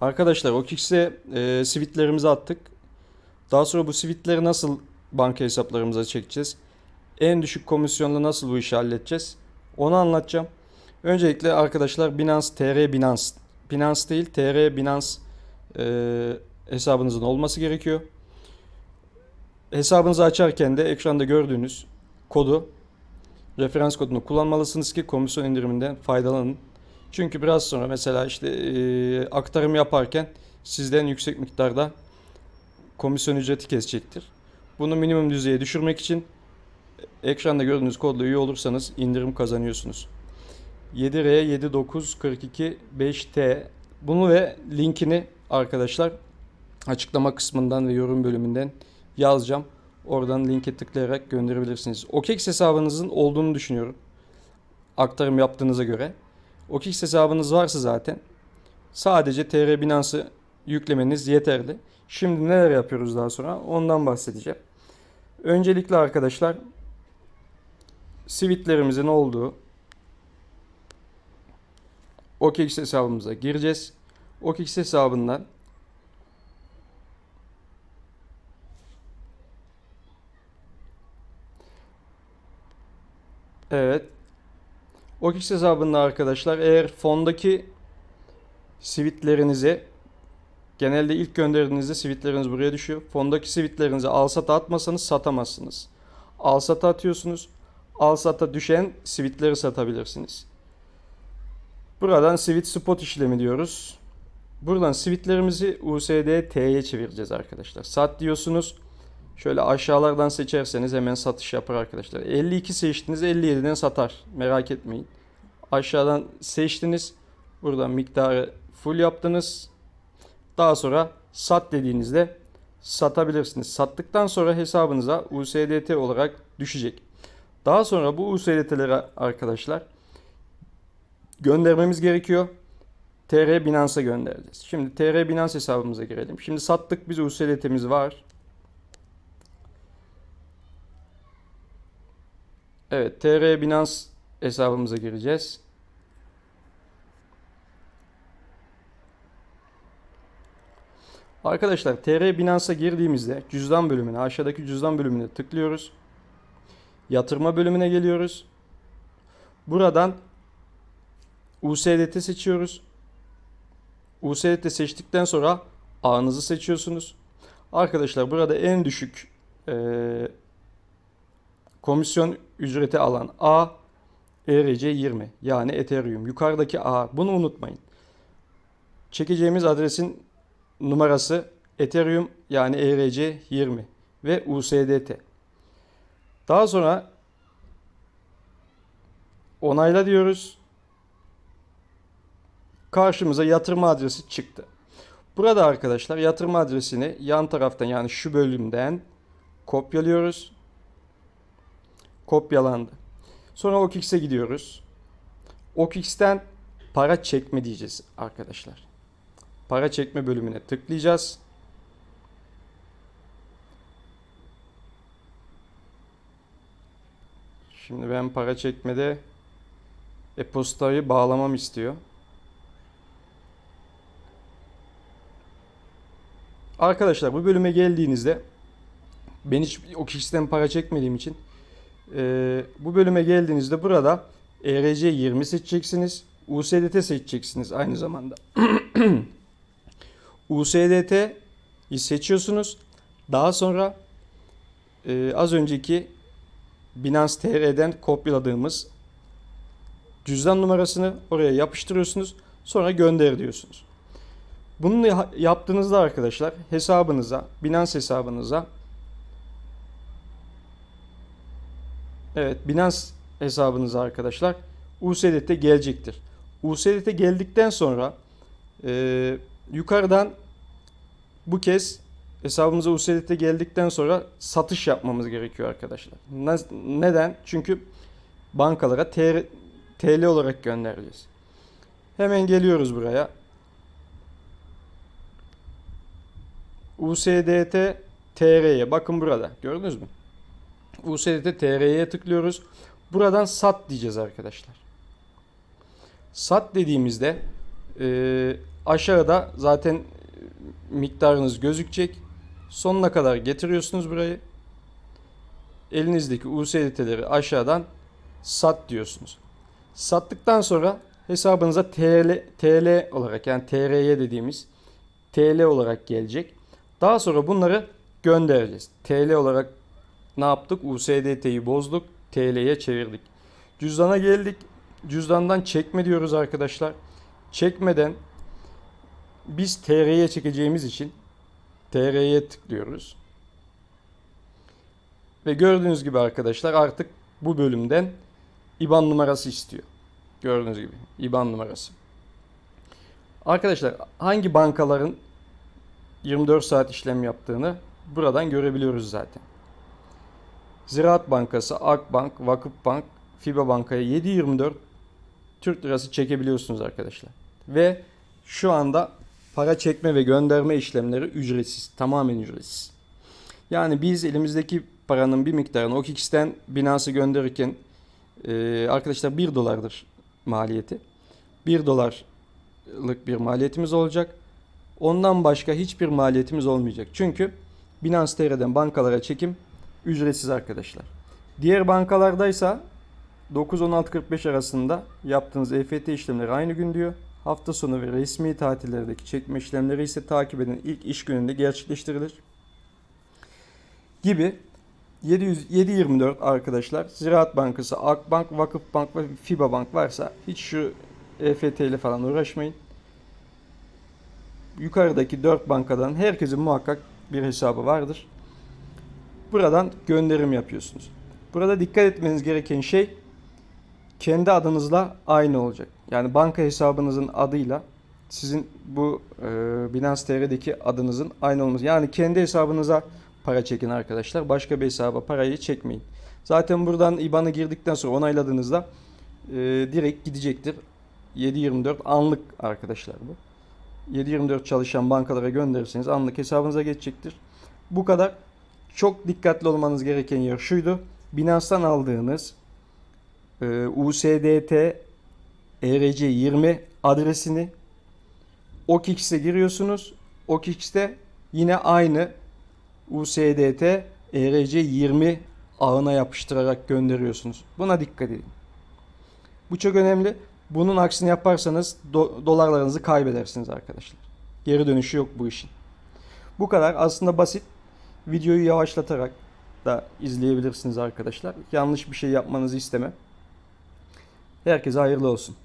Arkadaşlar OKX'e e, sivitlerimizi attık. Daha sonra bu sivitleri nasıl banka hesaplarımıza çekeceğiz? En düşük komisyonla nasıl bu işi halledeceğiz? Onu anlatacağım. Öncelikle arkadaşlar Binance TR Binance Binance değil TR Binance e, hesabınızın olması gerekiyor. Hesabınızı açarken de ekranda gördüğünüz kodu referans kodunu kullanmalısınız ki komisyon indiriminden faydalanın. Çünkü biraz sonra mesela işte e, aktarım yaparken sizden yüksek miktarda komisyon ücreti kesecektir. Bunu minimum düzeye düşürmek için ekranda gördüğünüz kodla üye olursanız indirim kazanıyorsunuz. 7R 7942 5T bunu ve linkini arkadaşlar açıklama kısmından ve yorum bölümünden yazacağım. Oradan linke tıklayarak gönderebilirsiniz. OKEX hesabınızın olduğunu düşünüyorum. Aktarım yaptığınıza göre. OKEX hesabınız varsa zaten sadece TR Binance'ı yüklemeniz yeterli. Şimdi neler yapıyoruz daha sonra ondan bahsedeceğim. Öncelikle arkadaşlar sivitlerimizin olduğu OKEX hesabımıza gireceğiz. OKEX hesabından Evet. OKX hesabında arkadaşlar eğer fondaki sivitlerinizi genelde ilk gönderdiğinizde sivitleriniz buraya düşüyor. Fondaki sivitlerinizi al sata atmasanız satamazsınız. Al sata atıyorsunuz. Al sata düşen sivitleri satabilirsiniz. Buradan sivit spot işlemi diyoruz. Buradan sivitlerimizi USDT'ye çevireceğiz arkadaşlar. Sat diyorsunuz. Şöyle aşağılardan seçerseniz hemen satış yapar arkadaşlar. 52 seçtiniz 57'den satar. Merak etmeyin. Aşağıdan seçtiniz. Buradan miktarı full yaptınız. Daha sonra sat dediğinizde satabilirsiniz. Sattıktan sonra hesabınıza USDT olarak düşecek. Daha sonra bu USDT'leri arkadaşlar göndermemiz gerekiyor. TR Binance'a göndereceğiz. Şimdi TR Binance hesabımıza girelim. Şimdi sattık biz USDT'miz var. Evet, TR Binance hesabımıza gireceğiz. Arkadaşlar TR Binance'a girdiğimizde cüzdan bölümüne, aşağıdaki cüzdan bölümüne tıklıyoruz. Yatırma bölümüne geliyoruz. Buradan USDT seçiyoruz. USDT seçtikten sonra ağınızı seçiyorsunuz. Arkadaşlar burada en düşük eee komisyon ücreti alan A ERC20 yani Ethereum. Yukarıdaki A bunu unutmayın. Çekeceğimiz adresin numarası Ethereum yani ERC20 ve USDT. Daha sonra onayla diyoruz. Karşımıza yatırma adresi çıktı. Burada arkadaşlar yatırma adresini yan taraftan yani şu bölümden kopyalıyoruz kopyalandı. Sonra OKX'e gidiyoruz. OKX'ten para çekme diyeceğiz arkadaşlar. Para çekme bölümüne tıklayacağız. Şimdi ben para çekmede e-postayı bağlamam istiyor. Arkadaşlar bu bölüme geldiğinizde ben hiç OKX'ten para çekmediğim için e, bu bölüme geldiğinizde burada ERC20 seçeceksiniz. USDT seçeceksiniz aynı zamanda. USDT'yi seçiyorsunuz. Daha sonra e, az önceki Binance TR'den kopyaladığımız cüzdan numarasını oraya yapıştırıyorsunuz. Sonra gönder diyorsunuz. Bunu yaptığınızda arkadaşlar hesabınıza, Binance hesabınıza Evet Binance hesabınıza arkadaşlar USDT gelecektir. USDT geldikten sonra e, yukarıdan bu kez hesabımıza USDT geldikten sonra satış yapmamız gerekiyor arkadaşlar. Neden? Çünkü bankalara TL, TL olarak göndereceğiz. Hemen geliyoruz buraya. USDT TR'ye bakın burada. Gördünüz mü? USDT TR'ye tıklıyoruz. Buradan sat diyeceğiz arkadaşlar. Sat dediğimizde Ee, aşağıda zaten e, miktarınız gözükecek. Sonuna kadar getiriyorsunuz burayı. Elinizdeki USDT'leri aşağıdan sat diyorsunuz. Sattıktan sonra hesabınıza TL, TL olarak yani TRY dediğimiz TL olarak gelecek. Daha sonra bunları göndereceğiz. TL olarak ne yaptık? USDT'yi bozduk. TL'ye çevirdik. Cüzdana geldik. Cüzdandan çekme diyoruz arkadaşlar. Çekmeden biz TR'ye çekeceğimiz için TR'ye tıklıyoruz. Ve gördüğünüz gibi arkadaşlar artık bu bölümden IBAN numarası istiyor. Gördüğünüz gibi IBAN numarası. Arkadaşlar hangi bankaların 24 saat işlem yaptığını buradan görebiliyoruz zaten. Ziraat Bankası, Akbank, Vakıfbank, FIBA Banka'ya 7.24 Türk lirası çekebiliyorsunuz arkadaşlar. Ve şu anda para çekme ve gönderme işlemleri ücretsiz. Tamamen ücretsiz. Yani biz elimizdeki paranın bir miktarını OKX'ten Binance'a gönderirken e, arkadaşlar 1 dolardır maliyeti. 1 dolarlık bir maliyetimiz olacak. Ondan başka hiçbir maliyetimiz olmayacak. Çünkü Binance TR'den bankalara çekim ücretsiz arkadaşlar. Diğer bankalardaysa 9-16.45 arasında yaptığınız EFT işlemleri aynı gün diyor. Hafta sonu ve resmi tatillerdeki çekme işlemleri ise takip eden ilk iş gününde gerçekleştirilir. Gibi 700, 724 arkadaşlar Ziraat Bankası, Akbank, Vakıfbank ve FIBA Bank varsa hiç şu EFT ile falan uğraşmayın. Yukarıdaki 4 bankadan herkesin muhakkak bir hesabı vardır. Buradan gönderim yapıyorsunuz. Burada dikkat etmeniz gereken şey kendi adınızla aynı olacak. Yani banka hesabınızın adıyla sizin bu e, Binance TR'deki adınızın aynı olması. Yani kendi hesabınıza para çekin arkadaşlar. Başka bir hesaba parayı çekmeyin. Zaten buradan IBAN'ı girdikten sonra onayladığınızda e, direkt gidecektir. 7.24 anlık arkadaşlar bu. 7.24 çalışan bankalara gönderirseniz anlık hesabınıza geçecektir. Bu kadar. Çok dikkatli olmanız gereken yer şuydu. Binance'dan aldığınız e, USDT ERC20 adresini OKX'e giriyorsunuz. OKX'te yine aynı USDT ERC20 ağına yapıştırarak gönderiyorsunuz. Buna dikkat edin. Bu çok önemli. Bunun aksini yaparsanız do- dolarlarınızı kaybedersiniz arkadaşlar. Geri dönüşü yok bu işin. Bu kadar. Aslında basit. Videoyu yavaşlatarak da izleyebilirsiniz arkadaşlar. Yanlış bir şey yapmanızı istemem. Herkese hayırlı olsun.